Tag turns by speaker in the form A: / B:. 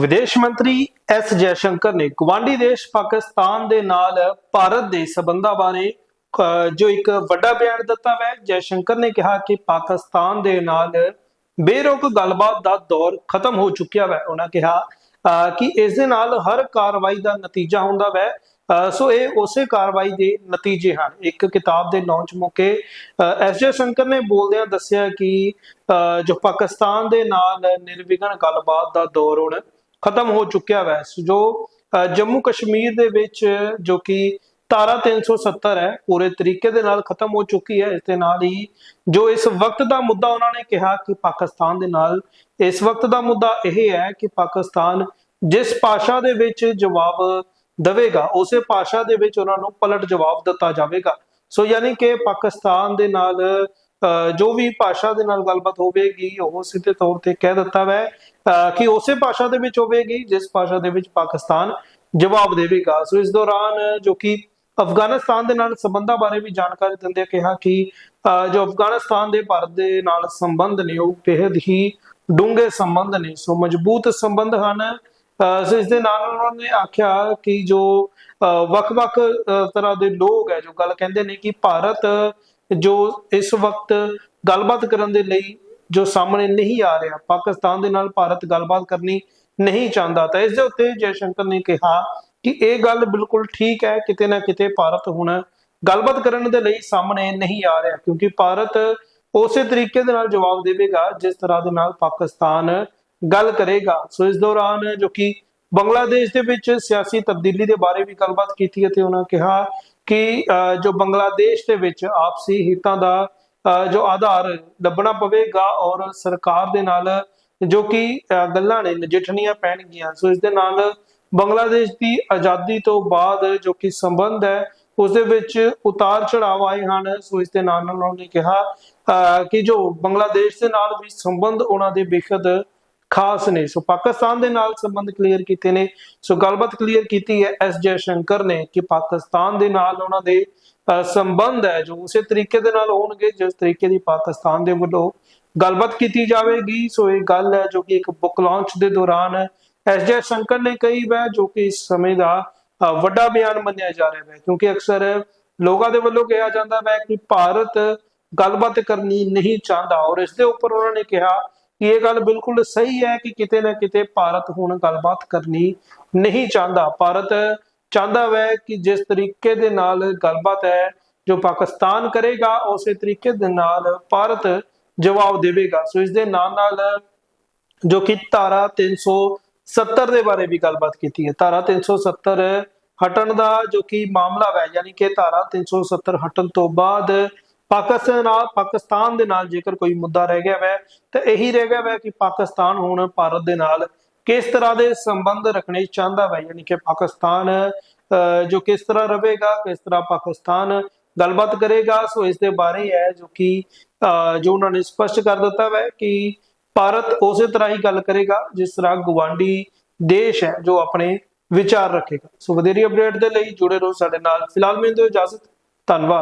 A: ਵਿਦੇਸ਼ ਮੰਤਰੀ ਐਸ ਜੈਸ਼ੰਕਰ ਨੇ ਗਵਾਂਢੀ ਦੇਸ਼ ਪਾਕਿਸਤਾਨ ਦੇ ਨਾਲ ਭਾਰਤ ਦੇ ਸਬੰਧਾਂ ਬਾਰੇ ਜੋ ਇੱਕ ਵੱਡਾ ਬਿਆਨ ਦਿੱਤਾ ਹੈ ਜੈਸ਼ੰਕਰ ਨੇ ਕਿਹਾ ਕਿ ਪਾਕਿਸਤਾਨ ਦੇ ਨਾਲ ਬੇਰੋਕ ਗੱਲਬਾਤ ਦਾ ਦੌਰ ਖਤਮ ਹੋ ਚੁੱਕਿਆ ਹੈ ਉਹਨਾਂ ਕਿਹਾ ਕਿ ਇਸ ਦੇ ਨਾਲ ਹਰ ਕਾਰਵਾਈ ਦਾ ਨਤੀਜਾ ਹੁੰਦਾ ਹੈ ਸੋ ਇਹ ਉਸੇ ਕਾਰਵਾਈ ਦੇ ਨਤੀਜੇ ਹਨ। ਇੱਕ ਕਿਤਾਬ ਦੇ ਲਾਂਚ ਮੌਕੇ ਐਸ ਜੈਸ਼ੰਕਰ ਨੇ ਬੋਲਦਿਆਂ ਦੱਸਿਆ ਕਿ ਜੋ ਪਾਕਿਸਤਾਨ ਦੇ ਨਾਲ ਨਿਰਵਿਘਨ ਗੱਲਬਾਤ ਦਾ ਦੌਰ ਹੁਣ ਖਤਮ ਹੋ ਚੁੱਕਿਆ ਵੈ। ਜੋ ਅ, ਜੰਮੂ ਕਸ਼ਮੀਰ ਦੇ ਵਿੱਚ ਜੋ ਕਿ ਧਾਰਾ 370 ਹੈ ਪੂਰੇ ਤਰੀਕੇ ਦੇ ਨਾਲ ਖਤਮ ਹੋ ਚੁੱਕੀ ਹੈ। ਇਸ ਦੇ ਨਾਲ ਹੀ ਜੋ ਇਸ ਵਕਤ ਦਾ ਮੁੱਦਾ ਉਹਨਾਂ ਨੇ ਕਿਹਾ ਕਿ ਪਾਕਿਸਤਾਨ ਦੇ ਨਾਲ ਇਸ ਵਕਤ ਦਾ ਮੁੱਦਾ ਇਹ ਹੈ ਕਿ ਪਾਕਿਸਤਾਨ ਜਿਸ ਭਾਸ਼ਾ ਦੇ ਵਿੱਚ ਜਵਾਬ ਦੇਵੇਗਾ ਉਸੇ ਭਾਸ਼ਾ ਦੇ ਵਿੱਚ ਉਹਨਾਂ ਨੂੰ ਪਲਟ ਜਵਾਬ ਦਿੱਤਾ ਜਾਵੇਗਾ। ਸੋ ਯਾਨੀ ਕਿ ਪਾਕਿਸਤਾਨ ਦੇ ਨਾਲ ਜੋ ਵੀ ਭਾਸ਼ਾ ਦੇ ਨਾਲ ਗੱਲਬਾਤ ਹੋਵੇਗੀ ਉਹ ਸਿੱਧੇ ਤੌਰ ਤੇ ਕਹਿ ਦਿੱਤਾ ਵੈ। ਕਿ ਉਸੇ ਭਾਸ਼ਾ ਦੇ ਵਿੱਚ ਹੋਵੇਗੀ ਜਿਸ ਭਾਸ਼ਾ ਦੇ ਵਿੱਚ ਪਾਕਿਸਤਾਨ ਜਵਾਬ ਦੇਵੇਗਾ। ਸੋ ਇਸ ਦੌਰਾਨ ਜੋ ਕਿ ਅਫਗਾਨਿਸਤਾਨ ਦੇ ਨਾਲ ਸੰਬੰਧਾਂ ਬਾਰੇ ਵੀ ਜਾਣਕਾਰੀ ਦਿੰਦੇ ਕਿਹਾ ਕਿ ਜੋ ਅਫਗਾਨਿਸਤਾਨ ਦੇ ਭਾਰਤ ਦੇ ਨਾਲ ਸੰਬੰਧ ਨੇ ਉਹ ਬੇहद ਹੀ ਡੂੰਘੇ ਸੰਬੰਧ ਨੇ। ਸੋ ਮਜ਼ਬੂਤ ਸੰਬੰਧ ਹਨ। ਅ, ਸੋ ਇਸ ਦੇ ਨਾਲ ਉਹਨਾਂ ਨੇ ਆਖਿਆ ਕਿ ਜੋ ਅ, ਵੱਖ-ਵੱਖ ਤਰ੍ਹਾਂ ਦੇ ਲੋਕ ਹੈ ਜੋ ਗੱਲ ਕਹਿੰਦੇ ਨੇ ਕਿ ਭਾਰਤ ਜੋ ਇਸ ਵਕਤ ਗੱਲਬਾਤ ਕਰਨ ਦੇ ਲਈ ਜੋ ਸਾਹਮਣੇ ਨਹੀਂ ਆ ਰਿਹਾ, ਪਾਕਿਸਤਾਨ ਦੇ ਨਾਲ ਭਾਰਤ ਗੱਲਬਾਤ ਕਰਨੀ ਨਹੀਂ ਚਾਹੁੰਦਾ, ਤਾਂ ਇਸ ਦੇ ਉੱਤੇ ਜੈਸ਼ੰਕਰ ਨੇ ਕਿਹਾ ਕਿ ਇਹ ਗੱਲ ਬਿਲਕੁਲ ਠੀਕ ਹੈ, ਕਿਤੇ ਨਾ ਕਿਤੇ ਭਾਰਤ ਹੁਣ ਗੱਲਬਾਤ ਕਰਨ ਦੇ ਲਈ ਸਾਹਮਣੇ ਨਹੀਂ ਆ ਰਿਹਾ, ਕਿਉਂਕਿ ਭਾਰਤ ਉਸੇ ਤਰੀਕੇ ਦੇ ਨਾਲ ਜਵਾਬ ਦੇਵੇਗਾ, ਜਿਸ ਤਰ੍ਹਾਂ ਦੇ ਨਾਲ ਪਾਕਿਸਤਾਨ ਗੱਲ ਕਰੇਗਾ। ਸੋ ਇਸ ਦੌਰਾਨ ਜੋ ਕਿ ਬੰਗਲਾਦੇਸ਼ ਦੇ ਵਿੱਚ ਸਿਆਸੀ ਤਬਦੀਲੀ ਦੇ ਬਾਰੇ ਵੀ ਗੱਲਬਾਤ ਕੀਤੀ ਅਤੇ ਉਹਨਾਂ ਕਿਹਾ ਕਿ ਜੋ ਬੰਗਲਾਦੇਸ਼ ਦੇ ਵਿੱਚ ਆਪਸੀ ਹਿੱਤਾਂ ਦਾ ਜੋ ਆਧਾਰ ਲੱਭਣਾ ਪਵੇਗਾ ਔਰ ਸਰਕਾਰ ਦੇ ਨਾਲ ਜੋ ਕਿ ਗੱਲਾਂ ਨੇ ਨਜਿੱਠਣੀਆਂ ਪੈਣਗੀਆਂ। ਸੋ ਇਸ ਦੇ ਨਾਲ ਬੰਗਲਾਦੇਸ਼ ਦੀ ਆਜ਼ਾਦੀ ਤੋਂ ਬਾਅਦ ਜੋ ਕਿ ਸੰਬੰਧ ਹੈ ਉਸ ਦੇ ਵਿੱਚ ਉਤਾਰ ਚੜਾਵ ਆਏ ਹਨ। ਸੋ ਇਸ ਦੇ ਨਾਲ ਨਾਲ ਉਹਨਾਂ ਨੇ ਕਿਹਾ ਅਹ, ਕਿ ਜੋ ਬੰਗਲਾਦੇਸ਼ ਦੇ ਨਾਲ ਵੀ ਸੰਬੰਧ ਉਹਨਾਂ ਦੇ ਬੇਖਦ ਖਾਸ ਨੇ। ਸੋ ਪਾਕਿਸਤਾਨ ਦੇ ਨਾਲ ਸੰਬੰਧ ਕਲੀਅਰ ਕੀਤੇ ਨੇ। ਸੋ ਗੱਲਬਾਤ ਕਲੀਅਰ ਕੀਤੀ ਹੈ ਐਸ ਜੈ ਸ਼ੰਕਰ ਨੇ ਕਿ ਪਾਕਿਸਤਾਨ ਦੇ ਨਾਲ ਉਹਨਾਂ ਦੇ ਸੰਬੰਧ ਹੈ, ਜੋ ਉਸੇ ਤਰੀਕੇ ਦੇ ਨਾਲ ਹੋਣਗੇ, ਜਿਸ ਤਰੀਕੇ ਦੀ ਪਾਕਿਸਤਾਨ ਦੇ ਵੱਲੋਂ ਗੱਲਬਾਤ ਕੀਤੀ ਜਾਵੇਗੀ। ਸੋ ਇਹ ਗੱਲ ਹੈ ਜੋ ਕਿ ਇੱਕ ਬੁੱਕ ਲਾਂਚ ਦੇ ਦੌਰਾਨ ਐਸ ਜੈ ਸ਼ੰਕਰ ਨੇ ਕਹੀ ਹੈ, ਜੋ ਕਿ ਇਸ ਸਮੇਂ ਦਾ ਵੱਡਾ ਬਿਆਨ ਮੰਨਿਆ ਜਾ ਰਿਹਾ ਹੈ। ਕਿਉਂਕਿ ਅਕਸਰ ਲੋਕਾਂ ਦੇ ਵੱਲੋਂ ਕਿਹਾ ਜਾਂਦਾ ਹੈ ਕਿ ਭਾਰਤ ਗੱਲਬਾਤ ਕਰਨੀ ਨਹੀਂ ਚਾਹੁੰਦਾ ਔਰ ਇਸ ਦੇ ਉੱਪਰ ਉਹਨਾਂ ਨੇ ਕਿਹਾ ਇਹ ਗੱਲ ਬਿਲਕੁਲ ਸਹੀ ਹੈ ਕਿ ਕਿਤੇ ਨਾ ਕਿਤੇ ਭਾਰਤ ਹੁਣ ਗੱਲਬਾਤ ਕਰਨੀ ਨਹੀਂ ਚਾਹੁੰਦਾ। ਭਾਰਤ ਚਾਹੁੰਦਾ ਹੈ ਕਿ ਜਿਸ ਤਰੀਕੇ ਦੇ ਨਾਲ ਗੱਲਬਾਤ ਹੈ, ਜੋ ਪਾਕਿਸਤਾਨ ਕਰੇਗਾ, ਉਸੇ ਤਰੀਕੇ ਦੇ ਨਾਲ ਭਾਰਤ ਜਵਾਬ ਦੇਵੇਗਾ। ਸੋ ਇਸ ਦੇ ਨਾਲ ਨਾਲ ਜੋ ਕਿ ਧਾਰਾ 370 ਦੇ ਬਾਰੇ ਵੀ ਗੱਲਬਾਤ ਕੀਤੀ ਹੈ। ਧਾਰਾ 370 ਹਟਣ ਦਾ ਜੋ ਕਿ ਮਾਮਲਾ ਹੈ ਯਾਨੀ ਕਿ ਧਾਰਾ 370 ਹਟਣ ਤੋਂ ਬਾਅਦ ਪਾਕਿਸਤਾਨ ਨਾਲ ਪਾਕਿਸਤਾਨ ਦੇ ਨਾਲ ਜੇਕਰ ਕੋਈ ਮੁੱਦਾ ਰਹਿ ਗਿਆ ਵੈ, ਤਾਂ ਇਹੀ ਰਹਿ ਗਿਆ ਵੈ ਕਿ ਪਾਕਿਸਤਾਨ ਹੁਣ ਭਾਰਤ ਦੇ ਨਾਲ ਕਿਸ ਤਰ੍ਹਾਂ ਦੇ ਸੰਬੰਧ ਰੱਖਣੇ ਚਾਹੁੰਦਾ ਵੈ? ਯਾਨੀ ਕਿ ਪਾਕਿਸਤਾਨ ਜੋ ਕਿਸ ਤਰ੍ਹਾਂ ਰਹੇਗਾ, ਕਿਸ ਤਰ੍ਹਾਂ ਪਾਕਿਸਤਾਨ ਗੱਲਬਾਤ ਕਰੇਗਾ, ਸੋ ਇਸ ਦੇ ਬਾਰੇ ਹੈ ਜੋ ਕਿ ਜੋ ਉਹਨਾਂ ਨੇ ਸਪਸ਼ਟ ਕਰ ਦਿੱਤਾ ਹੈ ਕਿ ਭਾਰਤ ਉਸੇ ਤਰ੍ਹਾਂ ਹੀ ਗੱਲ ਕਰੇਗਾ, ਜਿਸ ਤਰ੍ਹਾਂ ਗਵਾਂਢੀ ਦੇਸ਼ ਹੈ ਜੋ ਆਪਣੇ ਵਿਚਾਰ ਰੱਖੇਗਾ। ਸੋ ਵਧੇਰੀ ਅਪਡੇਟ ਦੇ ਲਈ ਜੁੜੇ ਰਹੋ ਸਾਡੇ ਨਾਲ। ਫਿਲਹਾਲ ਮੈਨੂੰ ਦਿਓ ਇਜਾਜ਼ਤ। ਧੰਨਵਾਦ।